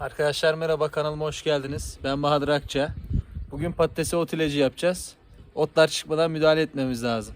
Arkadaşlar merhaba kanalıma hoş geldiniz. Ben Bahadır Akça. Bugün patatese ot ilacı yapacağız. Otlar çıkmadan müdahale etmemiz lazım.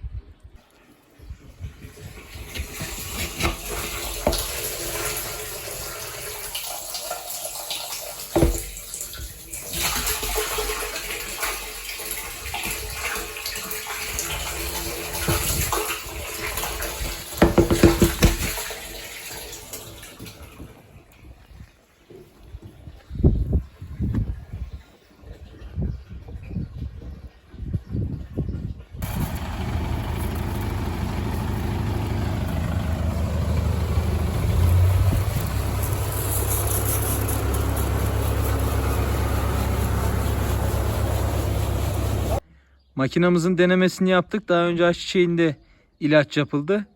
Makinamızın denemesini yaptık. Daha önce ayçiçeğinde ilaç yapıldı.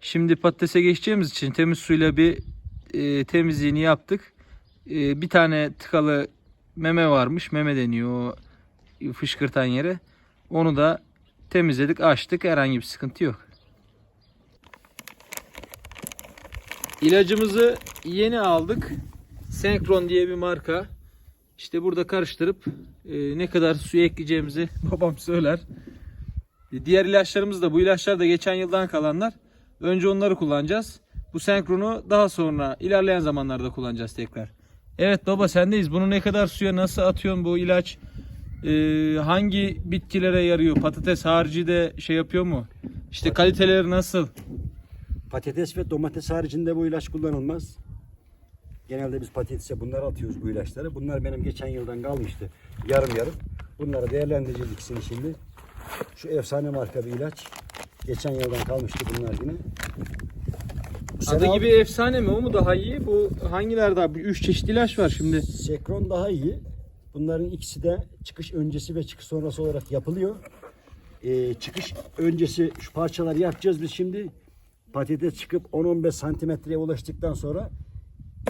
Şimdi patatese geçeceğimiz için temiz suyla bir e, temizliğini yaptık. E, bir tane tıkalı meme varmış. Meme deniyor o fışkırtan yere. Onu da temizledik, açtık. Herhangi bir sıkıntı yok. İlacımızı yeni aldık. Senkron diye bir marka. İşte burada karıştırıp e, ne kadar suyu ekleyeceğimizi babam söyler. E, diğer ilaçlarımız da bu ilaçlar da geçen yıldan kalanlar. Önce onları kullanacağız. Bu senkronu daha sonra ilerleyen zamanlarda kullanacağız tekrar. Evet baba sendeyiz. Bunu ne kadar suya nasıl atıyorsun bu ilaç? E, hangi bitkilere yarıyor? Patates harici de şey yapıyor mu? İşte kaliteleri nasıl? Patates ve domates haricinde bu ilaç kullanılmaz. Genelde biz patatese bunları atıyoruz bu ilaçları. Bunlar benim geçen yıldan kalmıştı. Yarım yarım. Bunları değerlendireceğiz ikisini şimdi. Şu efsane marka bir ilaç. Geçen yıldan kalmıştı bunlar yine. Bu Adı gibi efsane mi? O mu daha iyi? Bu hangiler daha? Üç çeşit ilaç var şimdi. Sekron daha iyi. Bunların ikisi de çıkış öncesi ve çıkış sonrası olarak yapılıyor. Ee, çıkış öncesi şu parçaları yapacağız biz şimdi. Patates çıkıp 10-15 santimetreye ulaştıktan sonra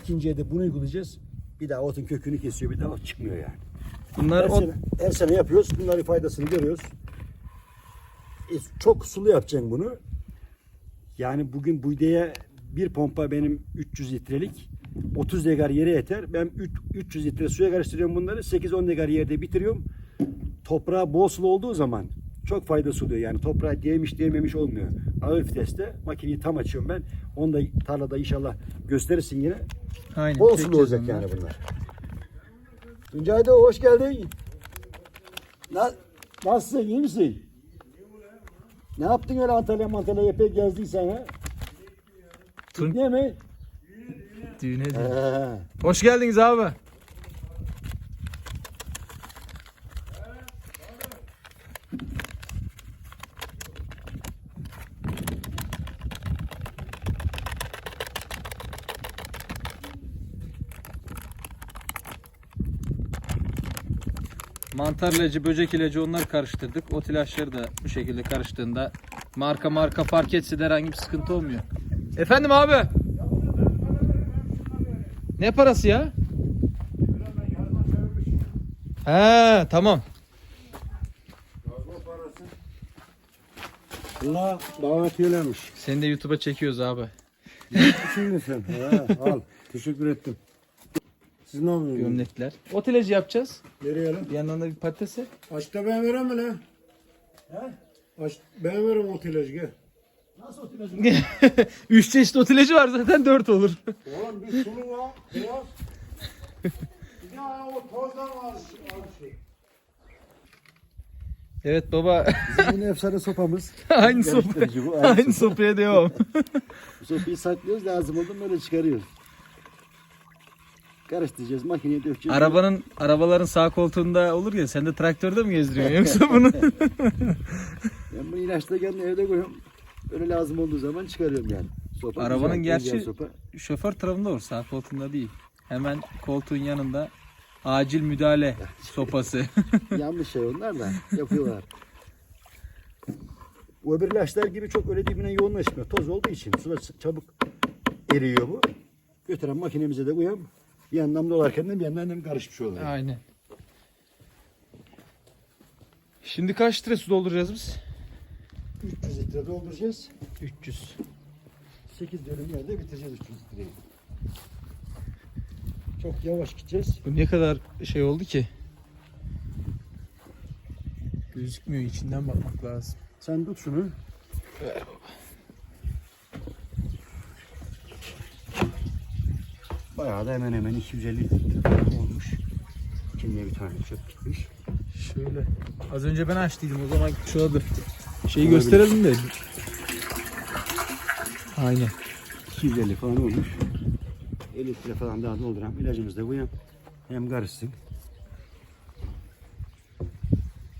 ikinciye de bunu uygulayacağız. Bir daha otun kökünü kesiyor bir daha ot çıkmıyor yani. Bunlar Her, o sene, her sene yapıyoruz. Bunların faydasını görüyoruz. E, çok sulu yapacaksın bunu. Yani bugün buydaya bir pompa benim 300 litrelik 30 degar yere yeter. Ben üç- 300 litre suya karıştırıyorum bunları. 8-10 degar yerde bitiriyorum. Toprağa bol sulu olduğu zaman çok faydası oluyor. Yani toprağa değmiş değmemiş olmuyor. Ağır viteste makineyi tam açıyorum ben. Onu da tarlada inşallah gösterirsin yine. Aynen. Sulu olacak yani bunlar. Tuncay da hoş geldin. Na, nasılsın iyi misin? Ne yaptın öyle Antalya Antalya epey gezdin sen ha? Tun- Ne mi? Düğüne de. Hoş geldiniz abi. Mantar ilacı, böcek ilacı onları karıştırdık. Ot ilaçları da bu şekilde karıştığında marka marka fark etse de herhangi bir sıkıntı olmuyor. Efendim abi? Ne parası ya? He tamam. Allah davet eylemiş. Seni de YouTube'a çekiyoruz abi. Şimdi sen. He, al. Teşekkür ettim. Siz ne yapıyorsunuz? Gömlekler. Ot ilacı yapacağız. Nereye lan? Bir yandan da bir patatese. Açta ben verem mi lan? He? Aç, ben verem o ilacı gel. Nasıl oturuyorsun? Üç çeşit ot ilacı var zaten dört olur. Oğlum bir sulu var, beyaz. O tozdan var. şey. evet baba. Bizim yine efsane sopamız. aynı sopa. Bu, aynı Aynı sopaya devam. Sopayı saklıyoruz lazım oldu böyle çıkarıyoruz. Karıştıracağız makineye dökeceğiz. Arabanın arabaların sağ koltuğunda olur ya sen de traktörde mi gezdiriyorsun yoksa bunu? Ben bunu ilaçla kendim evde koyuyorum. Öyle lazım olduğu zaman çıkarıyorum yani. Sopa Arabanın güzel, gerçi- güzel sopa. Şoför tarafında olur sağ koltuğunda değil. Hemen koltuğun yanında acil müdahale sopası. Yanlış şey onlar da yapıyorlar. Bu öbür ilaçlar gibi çok öyle dibine yoğunlaşmıyor. Toz olduğu için suda çabuk eriyor bu. Götüren makinemize de koyalım. Bir yandan dolarken de bir yandan hem karışmış oluyor. Aynen. Şimdi kaç litre su dolduracağız biz? 300 litre dolduracağız. 300. 8 dönüm yerde bitireceğiz 300 litreyi. Çok yavaş gideceğiz. Bu ne kadar şey oldu ki? Gözükmüyor içinden bakmak lazım. Sen tut şunu. Bayağı da hemen hemen 250 litre falan olmuş. İçinde bir tane çöp gitmiş. Şöyle. Az önce ben açtıydım o zaman şu adı. Şeyi gösterelim de. Aynen. 250 falan olmuş. 50 litre falan daha dolduram. İlacımız da bu hem, hem karışsın.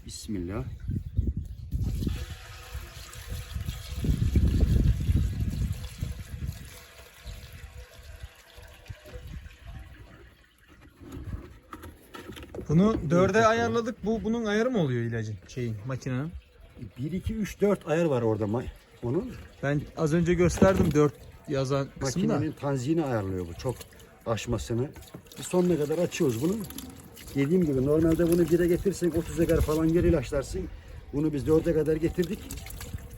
Bismillah. Bunu dörde ayarladık. Bu bunun ayarı mı oluyor ilacın şeyin makinenin? 1, 2, 3, 4 ayar var orada ma- onun. Ben az önce gösterdim 4 yazan kısmı da. Makinenin tanzini ayarlıyor bu çok aşmasını. Biz sonuna kadar açıyoruz bunu. Dediğim gibi normalde bunu 1'e getirsek 30'a kadar falan geri ilaçlarsın. Bunu biz 4'e kadar getirdik.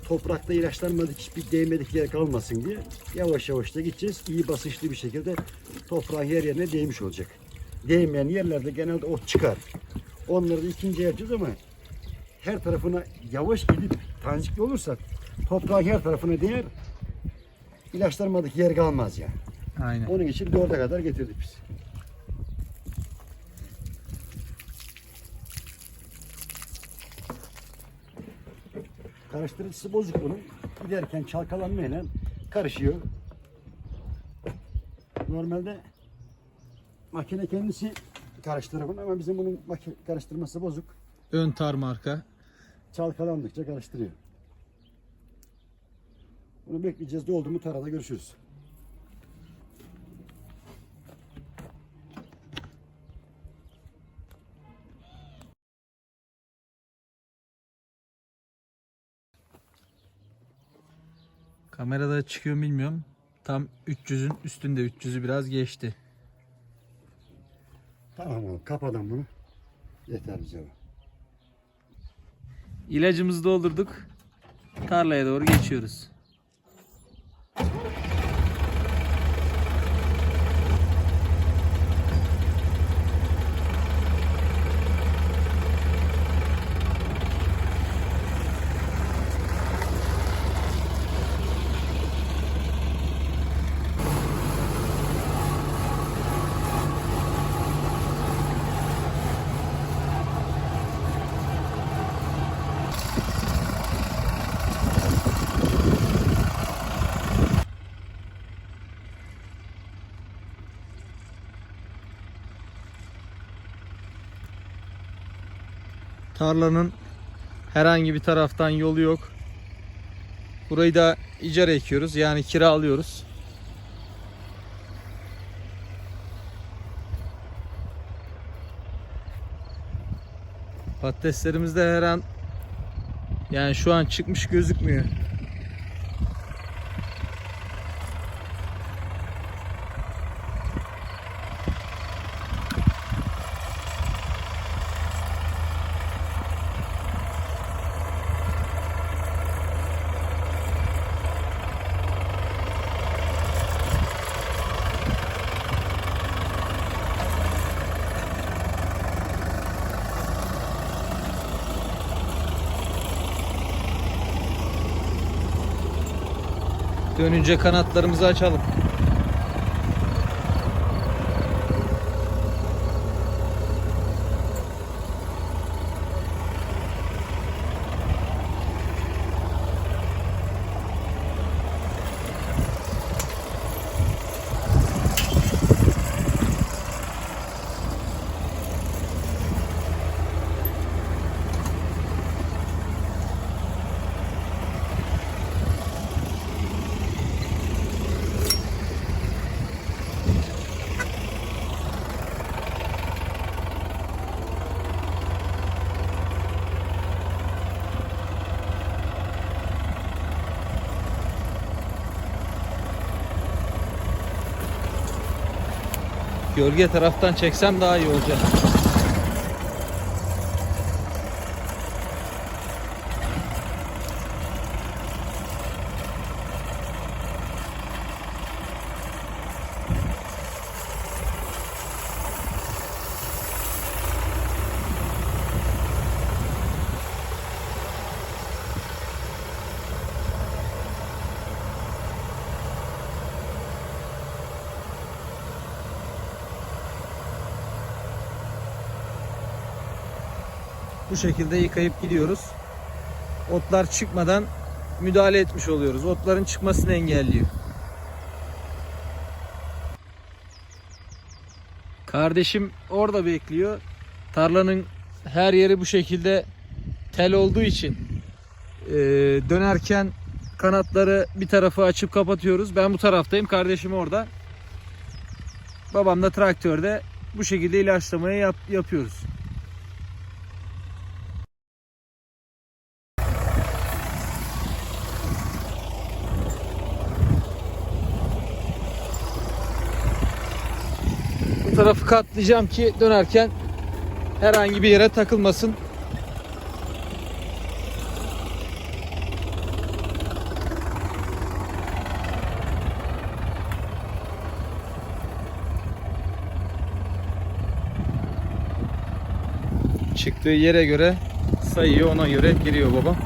Toprakta ilaçlanmadık, hiçbir değmedik yer kalmasın diye yavaş yavaş da gideceğiz. İyi basınçlı bir şekilde toprağın her yerine değmiş olacak. Değmeyen yerlerde genelde ot çıkar. Onları da ikinci yapacağız ama her tarafına yavaş gidip tanzikli olursak toprağın her tarafına değer. İlaçlanmadık yer kalmaz yani. Aynen. Onun için dörde kadar getirdik biz. Karıştırıcısı bozuk bunun. Giderken çalkalanmayla karışıyor. Normalde makine kendisi karıştırır bunu ama bizim bunun makine karıştırması bozuk. Ön tar marka. Çalkalandıkça karıştırıyor. Bunu bekleyeceğiz. Doldu mu tarada görüşürüz. Kamerada çıkıyor bilmiyorum. Tam 300'ün üstünde 300'ü biraz geçti. Tamam oğlum kapadım bunu. Yeter bize bu. İlacımızı doldurduk. Tarlaya doğru geçiyoruz. Tarlanın herhangi bir taraftan yolu yok. Burayı da icara ekiyoruz. Yani kiralıyoruz. Patateslerimiz de her an yani şu an çıkmış gözükmüyor. Dönünce kanatlarımızı açalım. Gölge taraftan çeksem daha iyi olacak. Bu şekilde yıkayıp gidiyoruz. Otlar çıkmadan müdahale etmiş oluyoruz. Otların çıkmasını engelliyor. Kardeşim orada bekliyor. Tarlanın her yeri bu şekilde tel olduğu için e, dönerken kanatları bir tarafı açıp kapatıyoruz. Ben bu taraftayım. Kardeşim orada. Babam da traktörde bu şekilde ilaçlamayı yap- yapıyoruz. Tarafı katlayacağım ki dönerken herhangi bir yere takılmasın. Çıktığı yere göre sayıyor ona göre giriyor baba.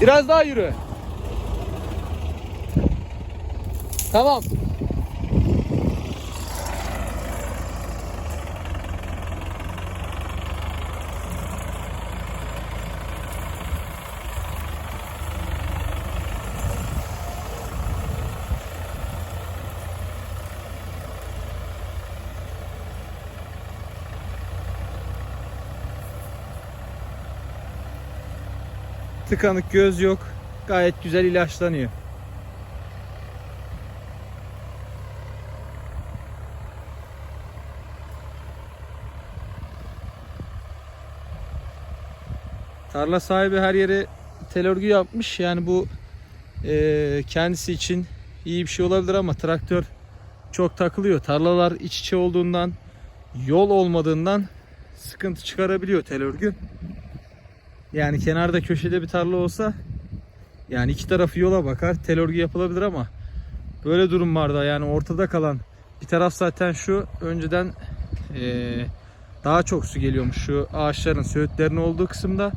Biraz daha yürü. Tamam. Tıkanık göz yok. Gayet güzel ilaçlanıyor. Tarla sahibi her yere tel örgü yapmış. Yani bu eee, kendisi için iyi bir şey olabilir ama traktör çok takılıyor. Tarlalar iç içe olduğundan, yol olmadığından sıkıntı çıkarabiliyor tel örgü. Yani kenarda köşede bir tarla olsa yani iki tarafı yola bakar tel örgü yapılabilir ama böyle durumlarda yani ortada kalan bir taraf zaten şu önceden eee, daha çok su geliyormuş şu ağaçların söğütlerin olduğu kısımda.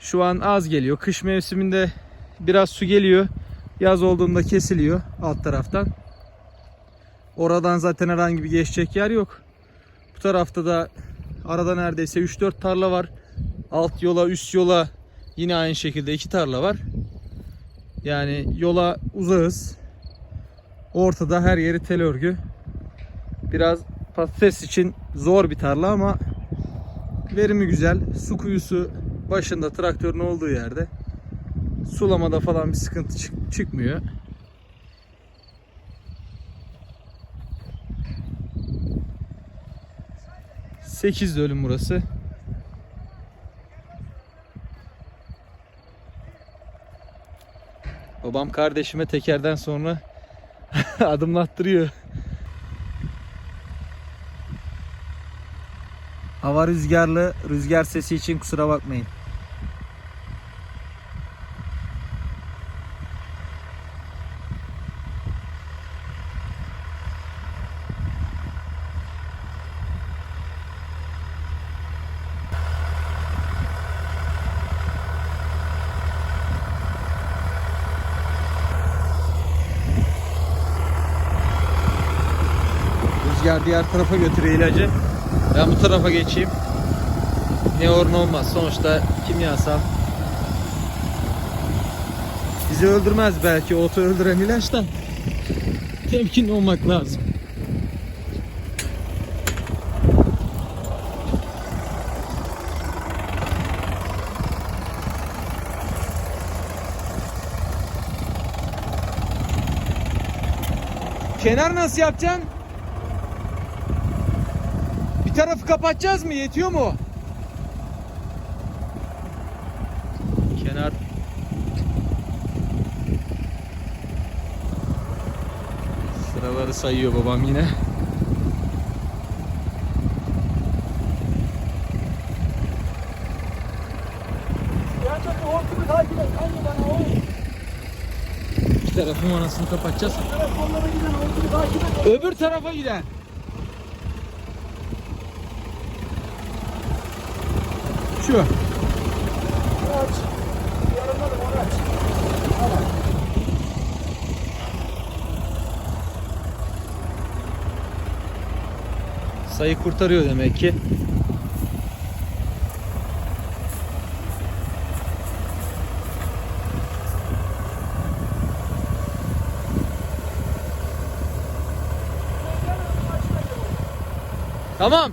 Şu an az geliyor. Kış mevsiminde biraz su geliyor. Yaz olduğunda kesiliyor alt taraftan. Oradan zaten herhangi bir geçecek yer yok. Bu tarafta da arada neredeyse 3-4 tarla var alt yola üst yola yine aynı şekilde iki tarla var. Yani yola uzağız. Ortada her yeri tel örgü. Biraz patates için zor bir tarla ama verimi güzel. Su kuyusu başında traktörün olduğu yerde. Sulamada falan bir sıkıntı çık- çıkmıyor. Sekiz dönüm burası. Babam kardeşime tekerden sonra adımlattırıyor. Hava rüzgarlı, rüzgar sesi için kusura bakmayın. Rüzgar diğer tarafa götürüyor ilacı. Ben bu tarafa geçeyim. Ne olur ne olmaz. Sonuçta kimyasal. Bizi öldürmez belki otu öldüren ilaç da. Temkinli olmak lazım. Kenar nasıl yapacaksın? Tarafı kapatacağız mı? Yetiyor mu? Kenar Sıraları sayıyor babam yine. İki tarafın anasını kapatacağız. Öbür tarafa giden. şu. Aç. Yarımladım onu aç. Sayı kurtarıyor demek ki. Tamam.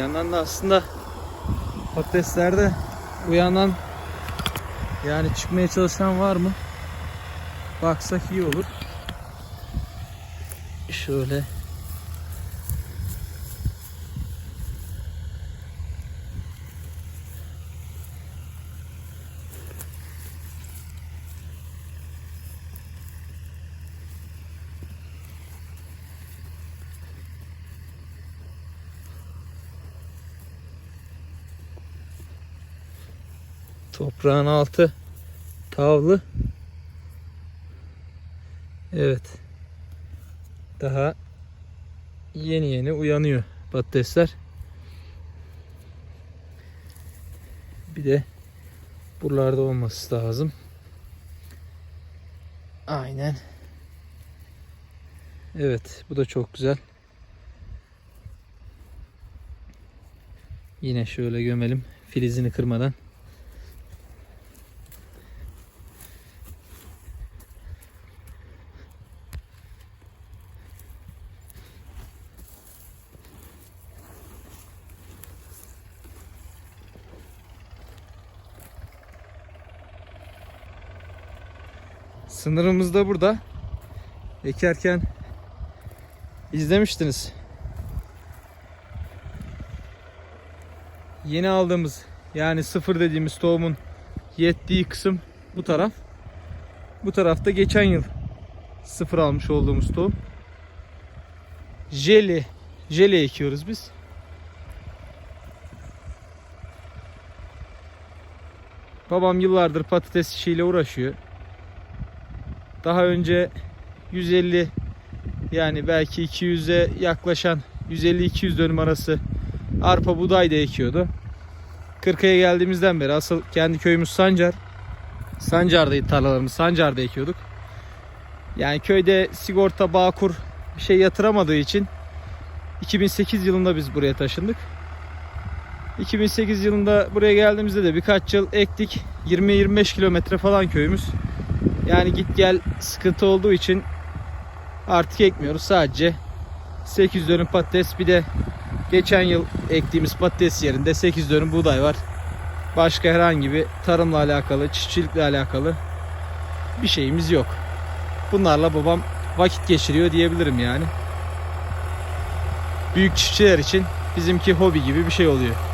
Yandan da aslında patateslerde bu yandan yani çıkmaya çalışan var mı? Baksak iyi olur. Şöyle. Toprağın altı tavlı. Evet. Daha yeni yeni uyanıyor patatesler. Bir de buralarda olması lazım. Aynen. Evet, bu da çok güzel. Yine şöyle gömelim filizini kırmadan. Sınırımız da burada. Ekerken izlemiştiniz. Yeni aldığımız yani sıfır dediğimiz tohumun yettiği kısım bu taraf. Bu tarafta geçen yıl sıfır almış olduğumuz tohum. Jeli, jeli ekiyoruz biz. Babam yıllardır patates işiyle uğraşıyor. Daha önce 150 yani belki 200'e yaklaşan 150-200 dönüm arası arpa buğday da ekiyordu. Kırkaya geldiğimizden beri asıl kendi köyümüz Sancar. Sancar'daydı tarlalarımız. Sancar'da ekiyorduk. Yani köyde sigorta, bağkur bir şey yatıramadığı için 2008 yılında biz buraya taşındık. 2008 yılında buraya geldiğimizde de birkaç yıl ektik. 20-25 kilometre falan köyümüz. Yani git gel sıkıntı olduğu için artık ekmiyoruz. Sadece 8 dönüm patates bir de geçen yıl ektiğimiz patates yerinde 8 dönüm buğday var. Başka herhangi bir tarımla alakalı, çiftçilikle alakalı bir şeyimiz yok. Bunlarla babam vakit geçiriyor diyebilirim yani. Büyük çiftçiler için bizimki hobi gibi bir şey oluyor.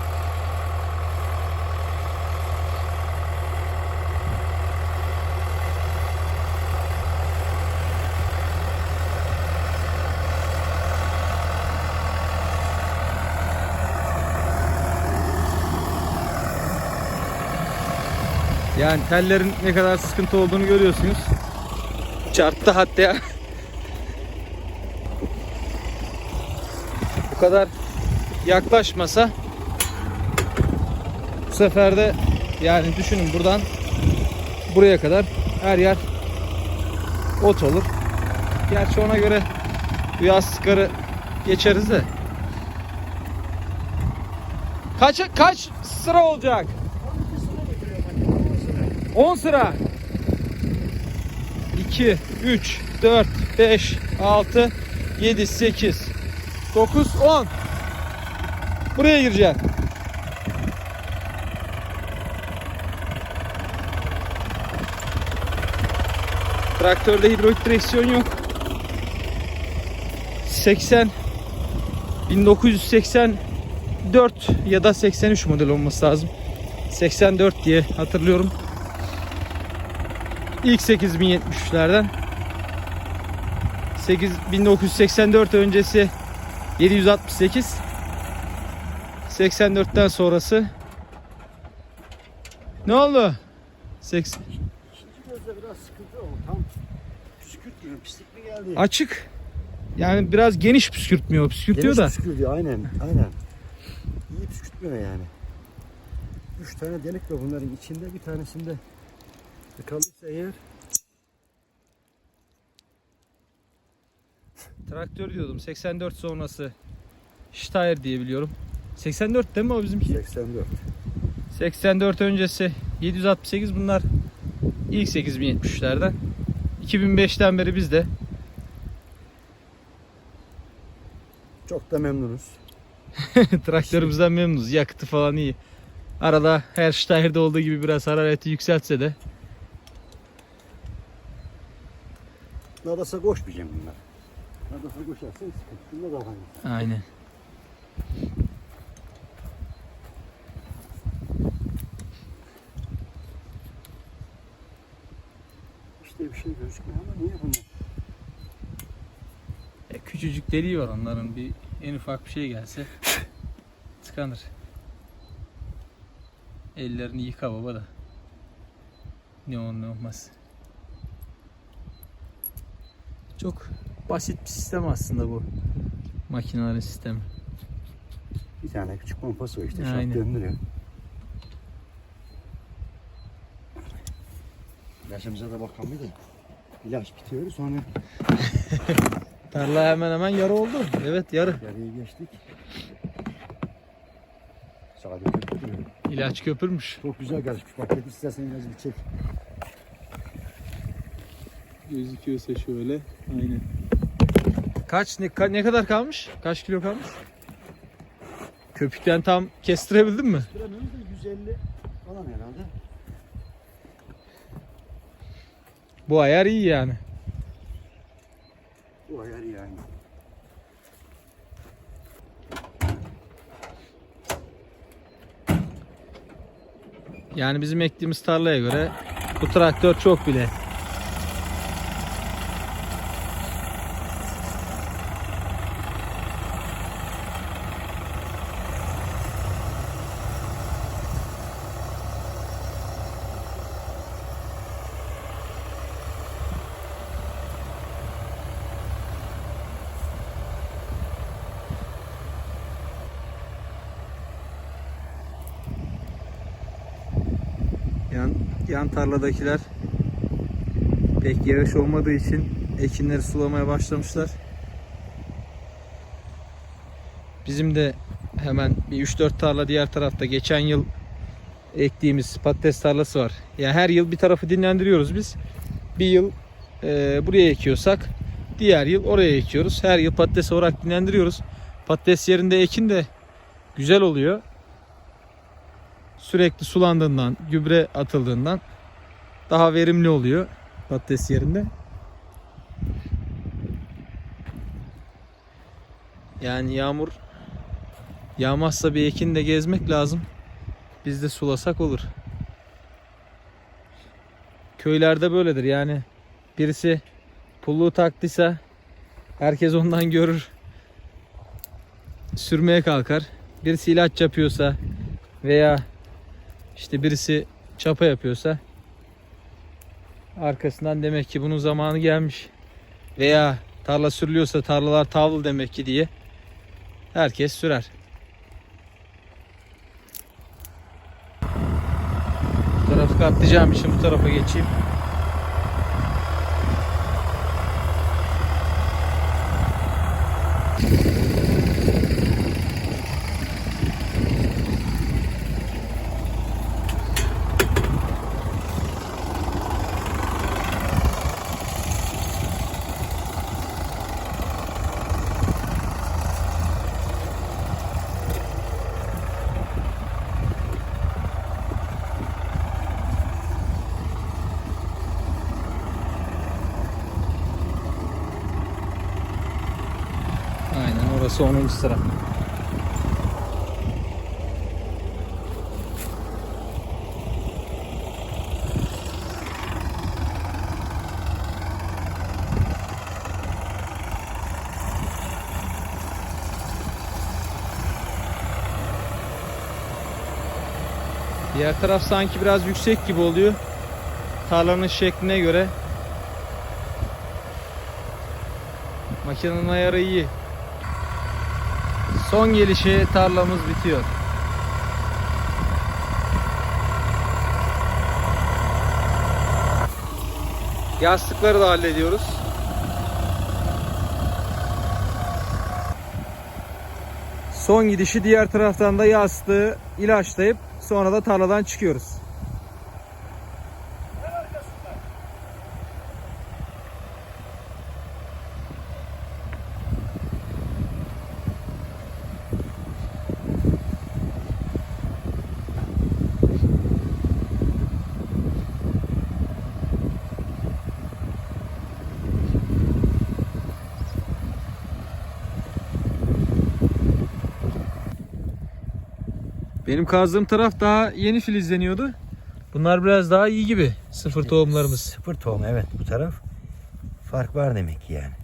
Yani tellerin ne kadar sıkıntı olduğunu görüyorsunuz. Çarptı hatta. Bu kadar yaklaşmasa bu sefer de yani düşünün buradan buraya kadar her yer ot olur. Gerçi ona göre yastıkları geçeriz de. Kaç kaç sıra olacak? 10 sıra. 2, 3, 4, 5, 6, 7, 8, 9, 10. Buraya gireceksin. Traktörde hidrolik direksiyon yok. 80 1984 ya da 83 model olması lazım. 84 diye hatırlıyorum. İlk 8073'lerden. 8 1984 öncesi 768 84'ten sonrası ne oldu? 80 İkinci gözde biraz sıkıntı oldu. Tam püskürtmüyor. Pislik mi geldi? açık. Yani biraz geniş püskürtmüyor. Püskürtüyor Geniş da. püskürtüyor aynen. Aynen. İyi püskürtmüyor yani. Üç tane delik var bunların içinde. Bir tanesinde tıkalıysa eğer Traktör diyordum. 84 sonrası Steyr diye biliyorum. 84 değil mi o bizimki? 84. 84 öncesi 768 bunlar ilk 8073'lerden. 2005'ten beri biz de Çok da memnunuz. traktörümüzden memnunuz. Yakıtı falan iyi. Arada her Steyr'de olduğu gibi biraz harareti yükseltse de Nadasa koşmayacağım bunlar. Nadasa koşarsan sıkıntı. Bunda da aynı. aynen. İşte bir şey gözükmüyor ama niye bunlar? E, küçücük deliği var onların. Bir en ufak bir şey gelse tıkanır. Ellerini yıka baba da. Ne olur ne olmaz. Çok basit bir sistem aslında bu. Makinelerin sistemi. Bir tane küçük pompası var işte. Aynen. Şart döndürüyor. İlaçımıza da bakalım bir de. İlaç bitiyor sonra Tarla hemen hemen yarı oldu. Evet yarı. yarıya geçtik. Sadece köpürüyor. İlaç köpürmüş. Çok güzel karışmış. Paket istersen ilacı bir çek. Gözüküyorsa şöyle. Aynen. Kaç ne, ka- ne kadar kalmış? Kaç kilo kalmış? Köpükten tam kestirebildin mi? Da 150 falan herhalde. Bu ayar iyi yani. Bu ayar yani. Yani bizim ektiğimiz tarlaya göre bu traktör çok bile. Yan, tarladakiler pek yağış olmadığı için ekinleri sulamaya başlamışlar. Bizim de hemen bir 3-4 tarla diğer tarafta geçen yıl ektiğimiz patates tarlası var. Yani her yıl bir tarafı dinlendiriyoruz biz. Bir yıl e, buraya ekiyorsak diğer yıl oraya ekiyoruz. Her yıl patates olarak dinlendiriyoruz. Patates yerinde ekin de güzel oluyor sürekli sulandığından, gübre atıldığından daha verimli oluyor patates yerinde. Yani yağmur yağmazsa bir ekin de gezmek lazım. Biz de sulasak olur. Köylerde böyledir yani. Birisi pulluğu taktıysa herkes ondan görür. Sürmeye kalkar. Birisi ilaç yapıyorsa veya işte birisi çapa yapıyorsa arkasından demek ki bunun zamanı gelmiş. Veya tarla sürülüyorsa tarlalar tavlı demek ki diye herkes sürer. Bu tarafı katlayacağım için bu tarafa geçeyim. Burası 10. sıra. Diğer taraf sanki biraz yüksek gibi oluyor. Tarlanın şekline göre. Makinenin ayarı iyi. Son gelişi tarlamız bitiyor. Yastıkları da hallediyoruz. Son gidişi diğer taraftan da yastığı ilaçlayıp sonra da tarladan çıkıyoruz. Kazdığım taraf daha yeni filizleniyordu. Bunlar biraz daha iyi gibi. Sıfır tohumlarımız. Sıfır tohum evet bu taraf. Fark var demek ki yani.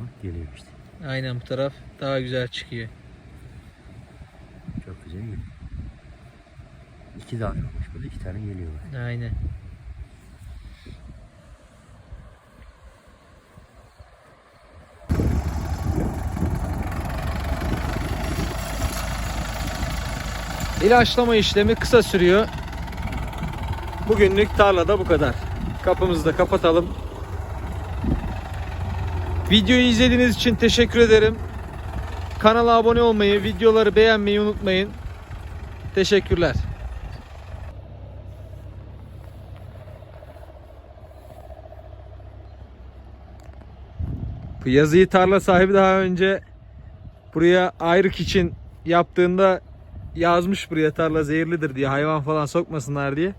Bak geliyor işte. Aynen bu taraf daha güzel çıkıyor. Çok güzel geliyor. İki tane olmuş burada iki tane geliyor. Aynen. İlaçlama işlemi kısa sürüyor. Bugünlük tarlada bu kadar. Kapımızı da kapatalım. Videoyu izlediğiniz için teşekkür ederim. Kanala abone olmayı, videoları beğenmeyi unutmayın. Teşekkürler. Bu yazıyı tarla sahibi daha önce buraya ayrık için yaptığında yazmış buraya tarla zehirlidir diye hayvan falan sokmasınlar diye.